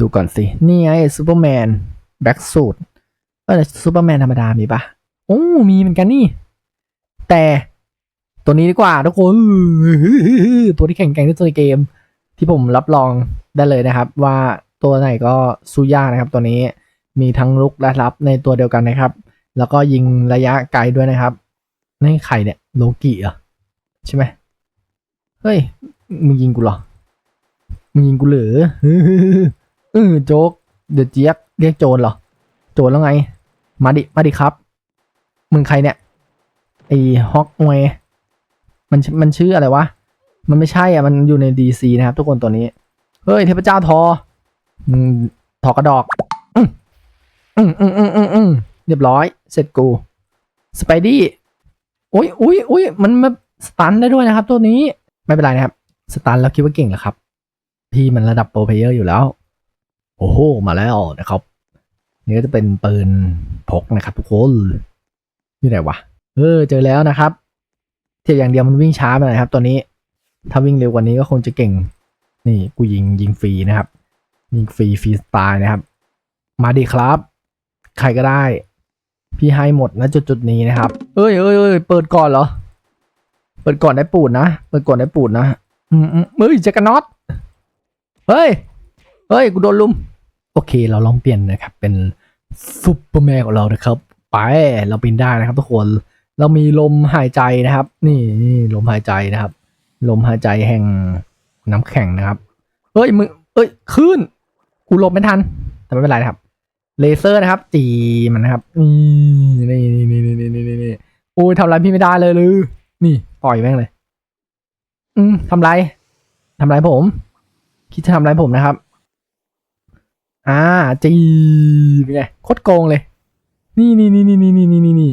ดูก่อนสิ นี่ไงซูเปอร์แมนแบ็กสูตรเออซูเปอร์แมนธรรมดามีปะโอ้ มีเหมือนกันนี่ แต่ตัวนี้ดีกว่าทุกคน ตัวที่แข่งแกร่งที่สุดในเกม ที่ผมรับรองได้เลยนะครับ ว่าตัวไหนก็สู้ยากนะครับ ตัวนี้มีทั้งลุกและรับในตัวเดียวกันนะครับ แล้วก็ยิงระยะไกลด้วยนะครับนี่ใครเนี่ยโลกิเหรอใช่ไหมเฮ้ยมึงยิงกูเหรอมึงยิงกูเหรือ เออโจ๊กเดือดเจี๊ยกเรียกโจรเหรอ โจรแล้วไง มาดิมาดิครับ มึงใครเนี่ยไอฮอกเวมันมันชื่ออะไรวะ มันไม่ใช่อะ มันอยู่ในดีซีนะครับ ทุกคนตัวนี้ เฮ้ยเทพเจ้าทอมึงทอกระดอก อืมอืมอืมอืมอืมเรียบร้อย เสร็จกู สไปดี้อุ้ยอุ้ยอุ้ยมันมาสตันได้ด้วยนะครับ ตัวนี้ ไม่เป็นไรนะครับ สตันแล้วคิดว่าเก่งเหรอครับ พี่มันระดับโปรเพเยอร์อยู่แล้ว โอ้โห มาแล้วนะครับ นี่ก็จะเป็นปืนพกนะครับทุกคนอยู่ไหนวะ เออ เจอแล้วนะครับ เทียบอย่างเดียวมันวิ่งช้าไปหน่อยครับตัวนี้ ถ้าวิ่งเร็วกว่านี้ก็คงจะเก่ง นี่กูยิงยิงฟรีนะครับ ยิงฟรีฟรีสไตล์นะครับ มาดีครับ ใครก็ได้ พี่ให้หมดนะจุดจุดๆนี้นะครับ เอ้ยเอ้ยเอ้ยเปิดก่อนเหรอ เปิดก่อนได้ปูดนะ เปิดก่อนได้ปูดนะ อืมอืมเฮ้ยจากันน็อต เฮ้ย เฮ้ย กูโดนลุม โอเค เราลองเปลี่ยนนะครับ เป็นซุปเปอร์แมนของเรานะครับ ไปเราบินได้นะครับ ทุกคนเรามีลมหายใจนะครับ นี่นี่ลมหายใจนะครับ ลมหายใจแห่งน้ำแข็งนะครับเฮ้ยมึงเอ้ยขึ้นกูหลบไม่ทัน แต่ไม่เป็นไรนะครับ เลเซอร์นะครับจีมันนะครับนี่นี่นี่นี่นี่นี่นี่นี่โอ้ยทำอะไรพี่ไม่ได้เลยลือนี่ปล่อยแม่งเลย อืมทำไรทำไรผม คิดจะทำไรผมนะครับ อ่าจีเป็นไงโคตรโกงเลย นี่นี่นี่นี่นี่นี่นี่นี่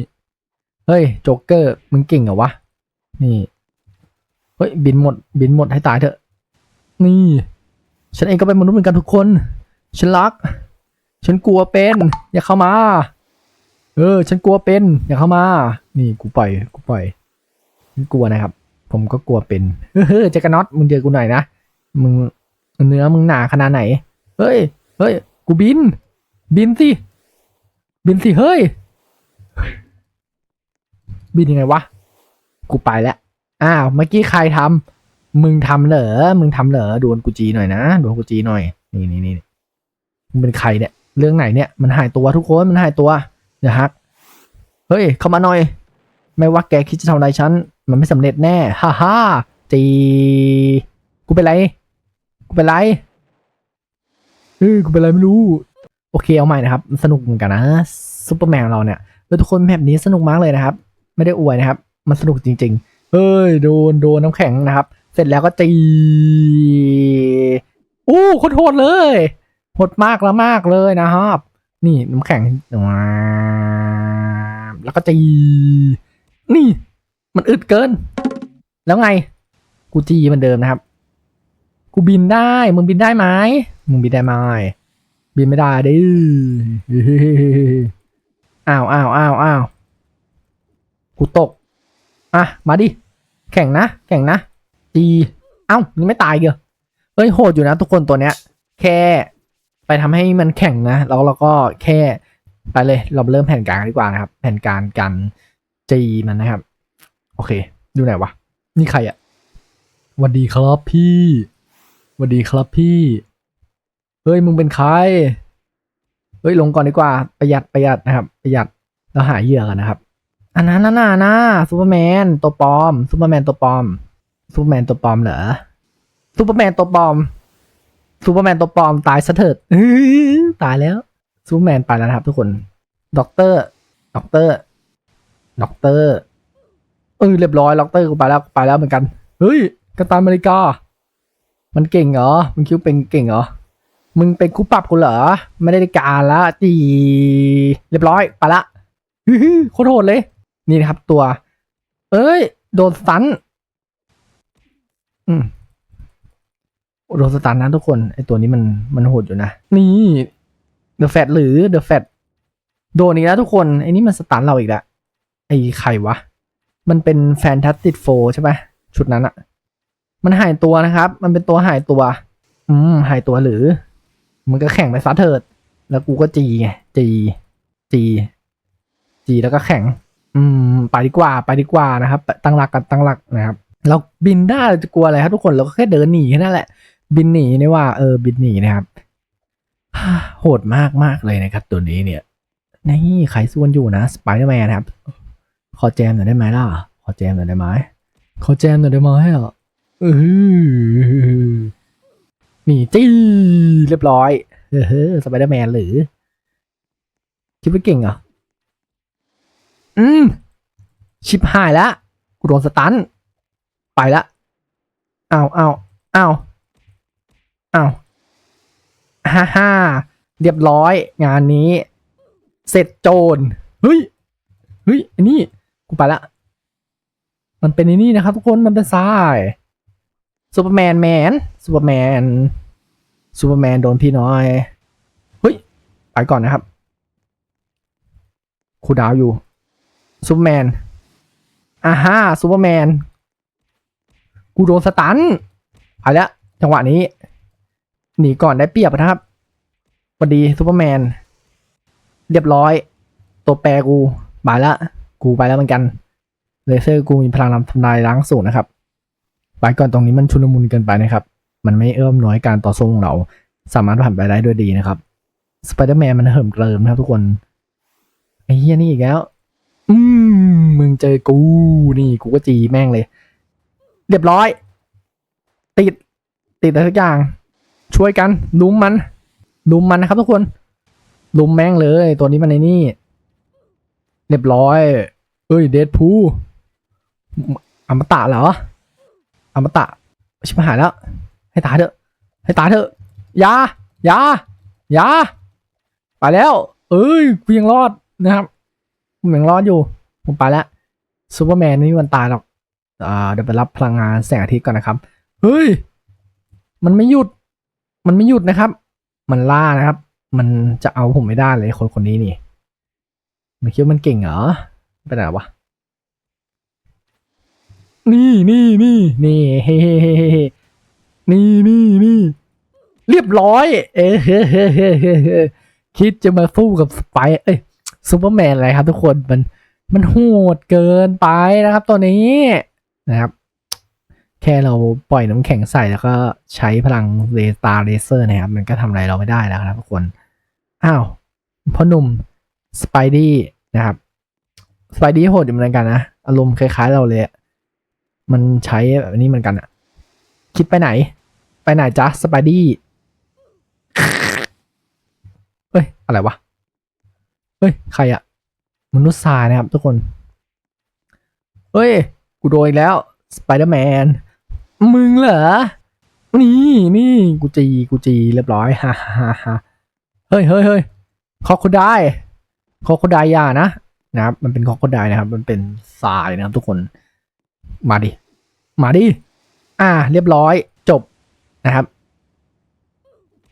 เฮ้ยโจ๊กเกอร์มึงเก่งเหรอวะ นี่ เฮ้ยบินหมดบินหมดให้ตายเถอะ นี่ ฉันเองก็เป็นมนุษย์เหมือนกันทุกคน ฉันรัก ฉันกลัวเป็น อย่าเข้ามา เออ ฉันกลัวเป็น อย่าเข้ามา นี่กูปล่อยกูปล่อยฉันกลัวนะครับ ผมก็กลัวเป็น เฮ้ยเจกันน็อตมึงเจอกูหน่อยนะ มึงเนื้อมึงหนาขนาดไหน เฮ้ย เฮ้ย กูบิน บินสิ บินสิ เฮ้ย บินยังไงวะ กูไปแล้ว อ้าว เมื่อกี้ใครทำมึงทำเหรอ มึงทำเหรอโดนกูจีหน่อยนะโดนกูจีหน่อย นี่นี่นี่มึงเป็นใครเนี่ย เรื่องไหนเนี่ย มันหายตัวทุกคน มันหายตัวอย่าฮัก เฮ้ย เข้ามาหน่อย ไม่ว่าแกคิดจะทำอะไรฉัน มันไม่สำเร็จแน่ ฮ่าฮ่าจี กูเป็นไร กูเป็นไร เออกูเป็นไรไม่รู้ โอเคเอาใหม่นะครับ สนุกเหมือนกันนะซูเปอร์แมนเราเนี่ยแล้วทุกคนแบบนี้สนุกมากเลยนะครับ ไม่ได้อวยนะครับ มันสนุกจริง ๆ เฮ้ยโดนโดนน้ำแข็งนะครับ เสร็จแล้วก็ตีอู้โคตรโหดเลยโหดมากแล้วมากเลยนะครับ นี่น้ำแข็งแล้วก็ตีนี่ มันอึดเกิน แล้วไง กูจีเหมันเดิมนะครับ กูบินได้ มึงบินได้ไหม มึงบินได้ไหมบินไม่ได้ดิอ้าวอ้าวอ้าวอ้าวกูตก อะ มาดิ แข่งนะ แข่งนะจีเอ้านี่ไม่ตายเกอเอ้ยโหดอยู่นะทุกคนตัวเนี้ย แค่ไปทำให้มันแข่งนะ แล้วเราก็แค่ไปเลยเราเริ่มแผนการดีกว่านะครับ แผนการกันจีมันนะครับ โอเค ดูไหนวะ นี่ใครอะวัสดีครับพี่วัสดีครับพี่ ฮ้ยมึงเป็นใคร เฮ้ยลงก่อนดีกว่าประหยัดประหยัดนะครับ ประหยัดแล้วหาเหยื่อกันนะครับ อันนั้นน่ะน่ะนะซูเปอร์แมนตัวปลอมซูเปอร์แมนตัวปลอมซูเปอร์แมนตัวปลอมเหรอซูเปอร์แมนตัวปลอมซูเปอร์แมนตัวปลอมตายซะเถิดตายแล้วซูเปอร์แมนไปแล้วนะครับ ทุกคนด็อกเตอร์ด็อกเตอร์ด็อกเตอร์เออเรียบร้อยด็อกเตอร์กูไปแล้วไปแล้วเหมือนกัน เฮ้ยกัปตันอเมริกา มันเก่งเหรอมึงคิดว่าเป็นเก่งเหรอ มึงเป็นคู่ปรับกูเหรอ ไม่ได้การละจีเรียบร้อยไปละฮึโคตรโหดเลย นี่นะครับตัว เอ้ย โดนสตันอืมโดนสตันนะทุกคน ไอตัวนี้มันมันโหดอยู่นะ นี่เดอะแฟตหรือเดอะแฟตโดนอีกแล้วทุกคน ไอนี่มันสตันเราอีกแล้วไอ้ใครวะ มันเป็นแฟนตาสติกโฟใช่ไหมชุดนั้นอะมันหายตัวนะครับ มันเป็นตัวหายตัว อืม หายตัวหรือ มันก็แข่งไปซะเถิด แล้วกูก็จีไงจีจีจีแล้วก็แข่ง อืม ไปดีกว่าไปดีกว่านะครับ ตั้งหลักกันตั้งหลักนะครับ เราบินได้เราจะกลัวอะไรครับทุกคนเราก็แค่เดินหนีแค่นั้นแหละ บินหนีนี่ว่าเออบินหนีนะครับโหดมากมากเลยนะครับ ตัวนี้เนี่ยนี่ใครส่วนอยู่นะสไปเดอร์แมนนะครับ ขอแจมหน่อยได้ไหมล่ะ ขอแจมหน่อยได้ไหมขอแจมหน่อยได้ไหมอะเออ นีจี้เรียบร้อยเออสไปเดอร์แมนหรือ คิดว่าเก่งเหรอ อืม ชิบหายแล้วกูโดนสตัน ไปละเอาเอาเอาเอาฮ่าฮ่าเรียบร้อย งานนี้ เสร็จโจรเฮ้ยเฮ้ยอันนี้กูไปละ มันเป็นไอ้นี่นะครับทุกคนมันเป็นทราย ซูเปอร์แมนแมนซูเปอร์แมนซูเปอร์แมนโดนพี่น้อยเฮ้ยไปก่อนนะครับคูดาวอยู่ซูเปอร์แมนอ่าฮ่าซูเปอร์แมนกูโดนสตันไปแล้วจังหวะนี้หนีก่อนได้เปรียบนะครับสวัสดีซูเปอร์แมนเรียบร้อย ตัวแปรกูบายละ กูไปแล้วเหมือนกันเลเซอร์กูมีพลังนำทำลายล้างสูงนะครับ ไปก่อนตรงนี้มันชุลมุนเกินไปนะครับ มันไม่เอื้อมหน่วยการต่อสู้ของเรา สามารถผ่านไปได้ด้วยดีนะครับสไปเดอร์แมนมันเหิมเกริมนะครับทุกคนไอ้เฮียนี่อีกแล้ว อืมมึงเจอกูนี่กูก็จีแม่งเลย เรียบร้อย ติด ติดอะไรทุกอย่าง ช่วยกันลุมมันลุมมันนะครับทุกคนลุมแม่งเลย ตัวนี้มันในนี่ เรียบร้อย เอ้ยเดดพูอมตะเหรอ อมตะชิบหายแล้ว ให้ตายเถอะ ให้ตายเถอะยายายาไปแล้ว เอ้ยกูยังรอดนะครับผมยังรอดอยู่ ผมไปแล้วซูเปอร์แมนไม่มีวันตายหรอกอ่าเดี๋ยวไปรับพลังงานแสงอาทิตย์ก่อนนะครับ เฮ้ย มันไม่หยุด มันไม่หยุดนะครับ มันล่านะครับ มันจะเอาผมไม่ได้เลยคนคนนี้นี่มันคิดว่ามันเก่งเหรอไปไหนวะ นี่นี่นี่ นี่เฮ้เฮ้เฮ้เฮ้นี่นี่นี่เรียบร้อย เอ้เฮ้เฮ้เฮ้เฮ้คิดจะมาสู้กับสไปเอ้ยซูเปอร์แมนอะไรครับทุกคนมันมันโหดเกินไปนะครับตัวนี้นะครับ แค่เราปล่อยน้ำแข็งใส่แล้วก็ใช้พลังเรตาเลเซอร์นะครับ มันก็ทำอะไรเราไม่ได้แล้วครับทุกคนอ้าวพ่อหนุ่มสไปดี้นะครับสไปดี้โหดอยู่เหมือนกันนะ อารมณ์คล้ายๆเราเลยอะ มันใช้แบบนี้เหมือนกันอะคิดไปไหน ไปไหนจ๊ะสไปดี้เฮ้ย อะไรวะ เฮ้ย ใครอะมนุษย์ทรายนะครับทุกคน เฮ้ย กูโดนแล้วสไปเดอร์แมน มึงเหรอ นี่นี่กูจี กูจี เรียบร้อยฮ่าฮ่าฮ่าเฮ้ยเฮ้ยเฮ้ยคอโคไดคอคไดยานะนะครับ มันเป็นคอโคไดนะครับ มันเป็นทรายนะครับทุกคน มาดิ มาดิ อ่า เรียบร้อย จบนะครับ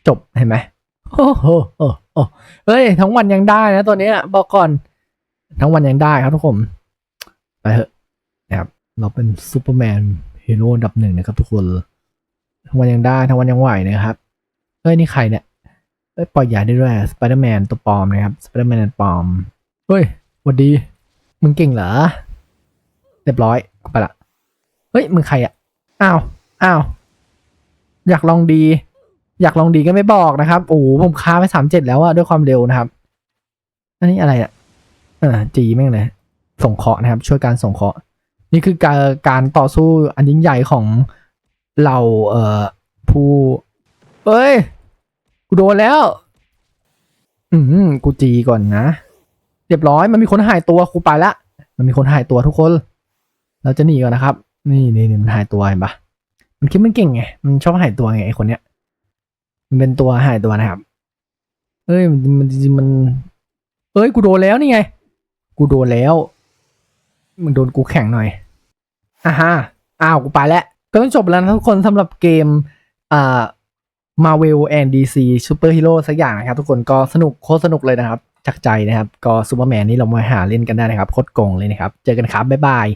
จบเห็นไหมโอ้โหโอ้โหเฮ้ย ทั้งวันยังได้นะตัวเนี้ย บอกก่อน ทั้งวันยังได้ครับทุกคน ไปเถอะนะครับ เราเป็นซูเปอร์แมนฮีโร่ดับหนึ่งนะครับทุกคน ทั้งวันยังได้ทั้งวันยังไหวนะครับเฮ้ย นี่ใครเนี่ยเอ้ยปล่อยยาได้ด้วยสไปเดอร์แมนตัวปลอมนะครับสไปเดอร์แมนปลอม เฮ้ยวัดดี มึงเก่งเหรอ เรียบร้อย ไปละ ฮ้ยมึงใครอะอ้าวอ้าวอยากลองดี อยากลองดีก็ไม่บอกนะครับโอ้ผมค้าไปสามเจ็ดแล้วอะด้วยความเร็วนะครับ อันนี้อะไรอะเออจีแม่งเลยส่งเคราะห์นะครับ ช่วยการส่งเคราะห์นี่คือการการต่อสู้อันยิ่งใหญ่ของเราเอ่อผู้เอ้ยกูโดนแล้ว อืมกูจีก่อนนะเรียบร้อยมันมีคนหายตัวกูไปละมันมีคนหายตัวทุกคน เราจะหนีก่อนนะครับ นี่นี่นี่มันหายตัวเห็นปะมันคิดมันเก่งไง มันชอบหายตัวไงไอคนเนี้ย มันเป็นตัวหายตัวนะครับ เอ้ยมันมันจริงมัน เอ้ยกูโดนแล้วนี่ไง กูโดนแล้ว มึงโดนกูแข่งหน่อยอ่าฮะอ้าวกูไปแล้ว ก็ต้องจบแล้วนะทุกคนสำหรับเกมอ่า Marvel and DC Super Hero สักอย่างนะครับ ทุกคนก็สนุกโคตรสนุกเลยนะครับจากใจนะครับ ก็ซูเปอร์แมนนี่เรามาหาเล่นกันได้นะครับโคตรโกงเลยนะครับ เจอกันครับ บ๊ายบาย